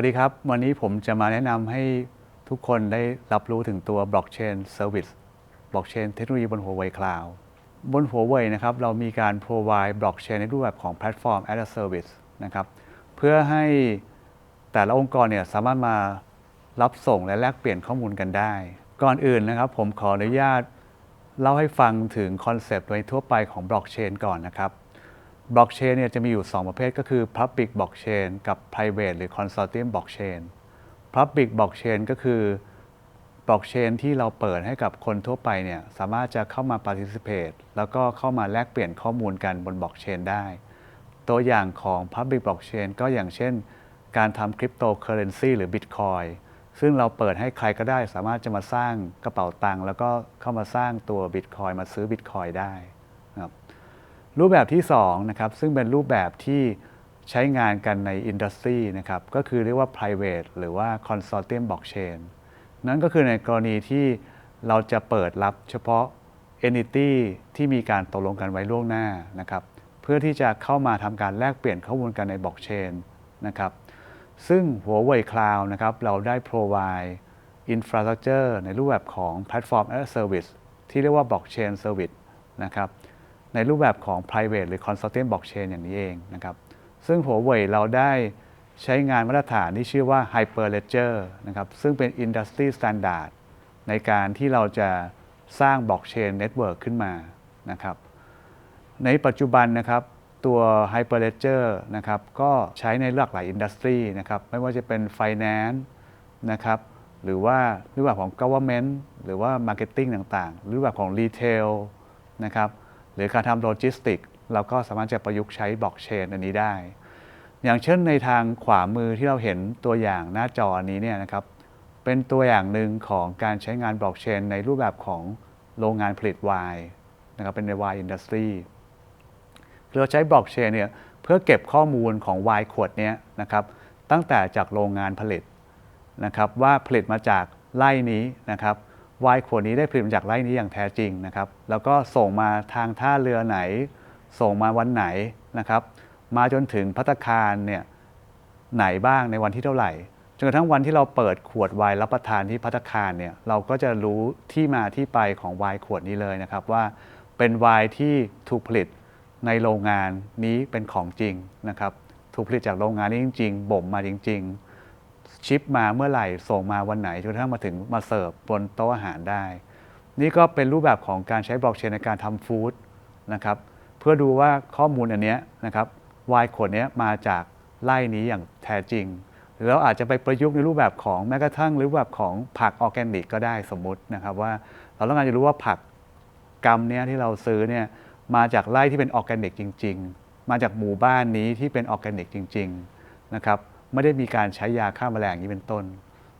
วัสดีครับ วันนี้ผมจะมาแนะนำให้ทุกคนได้รับรู้ถึงตัว Blockchain Service Blockchain เทคโนโลยีบน Huawei Cloud บน Huawei นะครับเรามีการ provide blockchain ในรูปแบบของ platform as a service นะครับเพื่อให้แต่ละองค์กรเนี่ยสามารถมารับส่งและแลกเปลี่ยนข้อมูลกันได้ ก่อนอื่นนะครับผมขออนุญาตเล่าให้ฟังถึงคอนเซปต์โดยทั่วไปของ blockchain ก่อนนะครับ บล็อกเชนเนี่ยจะมีอยู่ 2 ประเภทก็คือ Public Blockchain กับ Private หรือ Consortium Blockchain Public Blockchain ก็คือบล็อกเชนที่เราเปิดให้กับคนทั่วไปเนี่ยสามารถจะเข้ามา participate แล้วก็เข้ามาแลกเปลี่ยนข้อมูลกันบนบล็อกเชนได้ ตัวอย่างของ Public Blockchain ก็อย่างเช่น การทำคริปโตเคอเรนซีหรือ Bitcoin ซึ่งเราเปิดให้ใครก็ได้สามารถจะมาสร้างกระเป๋าตังค์แล้วก็เข้ามาสร้างตัว Bitcoin มาซื้อ Bitcoin ได้ รูปแบบที่2นะครับซึ่งเป็นรูปแบบที่ใช้งานกันในอินดัสทรีนะครับก็คือเรียกว่า private หรือว่า consortium blockchain นั่นก็คือในกรณีที่เราจะเปิดรับเฉพาะ entity ที่มีการตกลงกันไว้ล่วงหน้านะครับเพื่อที่จะเข้ามาทำการแลกเปลี่ยนข้อมูลกันในบล็อกเชนนะครับซึ่ง Huawei Cloud นะครับเราได้ provide infrastructure ในรูปแบบของ platform as a service ที่เรียกว่า blockchain service นะครับ ในรูปแบบของ private หรือ consortium blockchain อย่างนี้เองนะครับ ซึ่ง Huawei เราได้ใช้งานมาตรฐานที่ชื่อว่า Hyperledger นะครับ ซึ่งเป็น industry standard ในการที่เราจะสร้าง blockchain network ขึ้นมานะครับ ในปัจจุบันนะครับตัว Hyperledger นะครับก็ใช้ในหลากหลายอินดัสทรีนะครับไม่ว่าจะเป็น Finance นะครับหรือว่ารูปแบบของ Government หรือว่า Marketing ต่างๆ รูปแบบของ Retail นะครับ หรือการทำโลจิสติกเราก็สามารถจะประยุกต์ใช้บล็อกเชนอันนี้ได้ อย่างเช่นในทางขวามือที่เราเห็นตัวอย่างหน้าจออันนี้เนี่ยนะครับเป็นตัวอย่างหนึ่งของการใช้งานบล็อกเชนในรูปแบบของโรงงานผลิตไวน์นะครับเป็นในไวน์อินดัสทรีเราใช้บล็อกเชนเนี่ยเพื่อเก็บข้อมูลของไวน์ขวดนี้นะครับตั้งแต่จากโรงงานผลิตนะครับว่าผลิตมาจากไร่นี้นะครับ ไวน์ขวดนี้ได้ผลิตมาจากไร่นี้อย่างแท้จริงนะครับ แล้วก็ส่งมาทางท่าเรือไหน ส่งมาวันไหนนะครับ มาจนถึงพัตคารเนี่ยไหนบ้างในวันที่เท่าไหร่จนกระทั่งวันที่เราเปิดขวดไวน์รับประทานที่พัตคารเนี่ยเราก็จะรู้ที่มาที่ไปของไวน์ขวดนี้เลยนะครับว่าเป็นไวน์ที่ถูกผลิตในโรงงานนี้เป็นของจริงนะครับถูกผลิตจากโรงงานนี้จริง ๆบ่มมาจริง ๆ ชิปมาเมื่อไหร่ส่งมาวันไหนจนกระทั่งมาถึงมาเสิร์ฟบนโต๊ะอาหารได้ นี่ก็เป็นรูปแบบของการใช้บล็อกเชนในการทำฟู้ดนะครับเพื่อดูว่าข้อมูลอันนี้นะครับวายขวดนี้มาจากไร่นี้อย่างแท้จริง หรือเราอาจจะไปประยุกต์ในรูปแบบของแม้กระทั่งรูปแบบของผักออร์แกนิกก็ได้สมมุตินะครับว่าเราต้องการจะรู้ว่าผักกรรมเนี้ยที่เราซื้อเนี่ยมาจากไร่ที่เป็นออร์แกนิกจริง ๆ มาจากหมู่บ้านนี้ที่เป็นออร์แกนิกจริง ๆ นะครับ ไม่ได้มีการใช้ยาฆ่าแมลงนี้เป็นต้น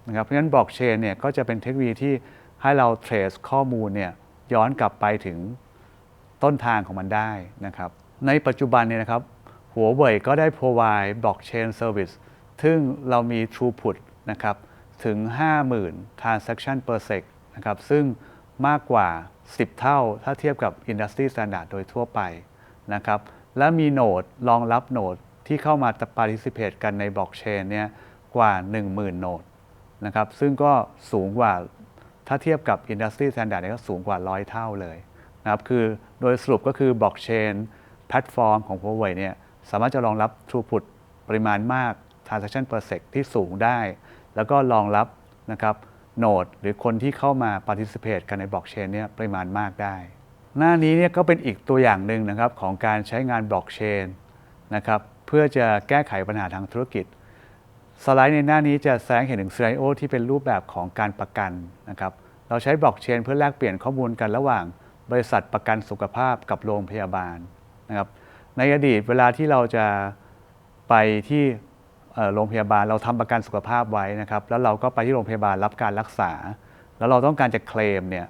นะครับเพราะฉะนั้นบล็อกเชนเนี่ยก็จะเป็นเทคโนโลยีที่ให้เราเทรสข้อมูลเนี่ยย้อนกลับไปถึงต้นทางของมันได้นะครับในปัจจุบันเนี่ยนะครับหัวเว่ยก็ได้ provide blockchain service ซึ่งเรามี throughput นะครับถึง 50,000 transaction per sec นะครับซึ่งมากกว่า 10 เท่าถ้าเทียบกับ industry standard โดยทั่วไปนะครับและมีโนดรองรับโนด ที่เข้ามา participate กันใน blockchain เนี่ยกว่า 10,000 โนดนะครับซึ่งก็สูงกว่าถ้าเทียบกับ industry standard เนี่ยก็สูงกว่า 100 เท่าเลยนะครับคือโดยสรุปก็คือ blockchain แพลตฟอร์มของ Huawei เนี่ยสามารถจะรองรับ throughput ปริมาณมาก transaction per sec ที่สูงได้ แล้วก็รองรับนะครับโนดหรือคนที่เข้ามา participate กันในบล็อกเชนเนี่ยปริมาณมากได้ หน้านี้เนี่ยก็เป็นอีกตัวอย่างหนึ่งนะครับของการใช้งานบล็อกเชนนะครับ เพื่อจะแก้ไขปัญหาทางธุรกิจ สไลด์ในหน้านี้จะแสดงเห็นถึงซีไโอที่เป็นรูปแบบของการประกันนะครับเราใช้บล็อกเชนเพื่อแลกเปลี่ยนข้อมูลกันระหว่าง บริษัทประกันสุขภาพกับโรงพยาบาลนะครับในอดีตเวลาที่เราจะไปที่โรงพยาบาลเราทำประกันสุขภาพไว้นะครับ แล้วเราก็ไปที่โรงพยาบาลรับการรักษา แล้วเราต้องการจะเคลมเนี่ย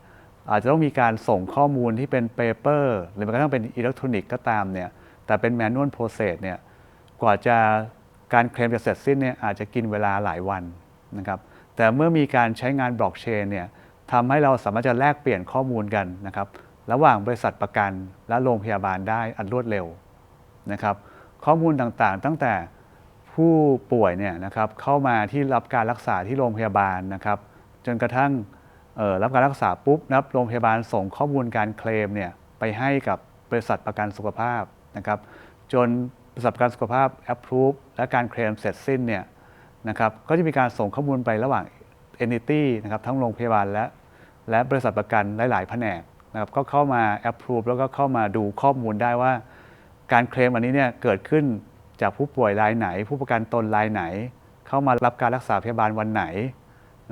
อาจจะต้องมีการส่งข้อมูลที่เป็นเปเปอร์หรือแม้กระทั่งเป็นอิเล็กทรอนิกส์ก็ตามเนี่ยแต่เป็นแมนนวลโปรเซสเนี่ย กว่าจะการเคลมจะเสร็จสิ้นเนี่ยอาจจะกินเวลาหลายวันนะครับแต่เมื่อมีการใช้งานบล็อกเชนเนี่ยทำให้เราสามารถจะแลกเปลี่ยนข้อมูลกันนะครับระหว่างบริษัทประกันและโรงพยาบาลได้อันรวดเร็วนะครับข้อมูลต่างๆ ตั้งแต่ผู้ป่วยเนี่ยนะครับเข้ามาที่รับการรักษาที่โรงพยาบาลนะครับจนกระทั่งรับการรักษาปุ๊บนะครับโรงพยาบาลส่งข้อมูลการเคลมเนี่ยไปให้กับบริษัทประกันสุขภาพนะครับจน บริษัทประกันสุขภาพ approve และการเคลมเสร็จสิ้นเนี่ยนะครับก็จะมีการส่งข้อมูลไประหว่าง entity นะครับทั้งโรงพยาบาลและและบริษัทประกันหลาย ๆ แผนกนะครับก็เข้ามา approve แล้วก็เข้ามาดูข้อมูลได้ว่า การเคลมอันนี้เนี่ยเกิดขึ้นจากผู้ป่วยรายไหน ผู้ประกันตนรายไหน เข้ามารับการรักษาพยาบาลวันไหน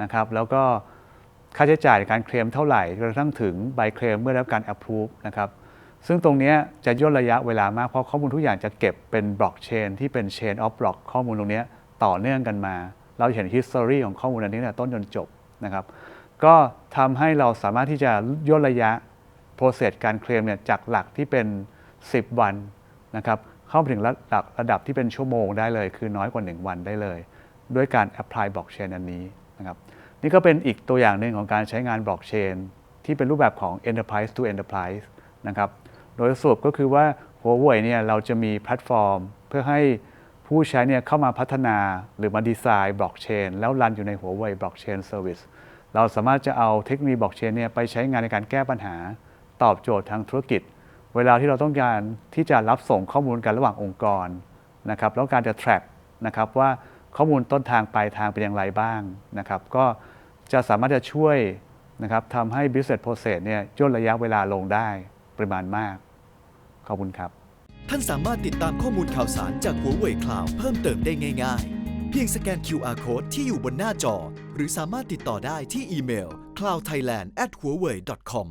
นะครับแล้วก็ค่าใช้จ่ายในการเคลมเท่าไหร่จนกระทั่งถึงใบเคลมเมื่อได้รับการ approve นะครับ ซึ่งตรงนี้จะย่นระยะเวลามาก เพราะข้อมูลทุกอย่างจะเก็บเป็นบล็อกเชนที่เป็น chain of block ข้อมูลตรงนี้ต่อเนื่องกันมา เราเห็น history ของข้อมูลอันนี้นต้นจนจบนะครับ ก็ทำให้เราสามารถที่จะย่นระยะ process การเคลมเนี่ยจากหลักที่เป็น 10 วันนะครับเข้าไปถึงระดับระดับที่เป็นชั่วโมงได้เลย คือน้อยกว่า 1 วันได้เลย ด้วยการ apply blockchain อันนี้นะครับนี่ก็เป็นอีกตัวอย่างหนึ่งของการใช้งาน blockchain ที่เป็นรูปแบบของ enterprise to enterprise นะครับ โดยสรุปก็คือว่าหัวเว่ยเนี่ยเราจะมีแพลตฟอร์ม เพื่อให้ผู้ใช้เนี่ยเข้ามาพัฒนาหรือมาดีไซน์บล็อกเชนแล้วรันอยู่ในหัวเว่ยบล็อกเชนเซอร์วิสเราสามารถจะเอาเทคโนโลยีบล็อกเชนเนี่ยไปใช้งานในการแก้ปัญหา ตอบโจทย์ทางธุรกิจ เวลาที่เราต้องการที่จะรับส่งข้อมูลกันระหว่างองค์กรนะครับแล้วการจะ track นะครับว่าข้อมูลต้นทางปลายทางเป็นอย่างไรบ้างนะครับก็จะสามารถจะช่วยนะครับทำให้ business process เนี่ยย่นระยะเวลาลงได้ปริมาณมาก ขอบคุณครับ ท่านสามารถติดตามข้อมูลข่าวสารจากหัวเว่ยคลาวเพิ่มเติมได้ง่าย ๆ เพียงสแกน QR Code ที่อยู่บนหน้าจอ หรือสามารถติดต่อได้ที่อีเมล cloudthailand@huawei.com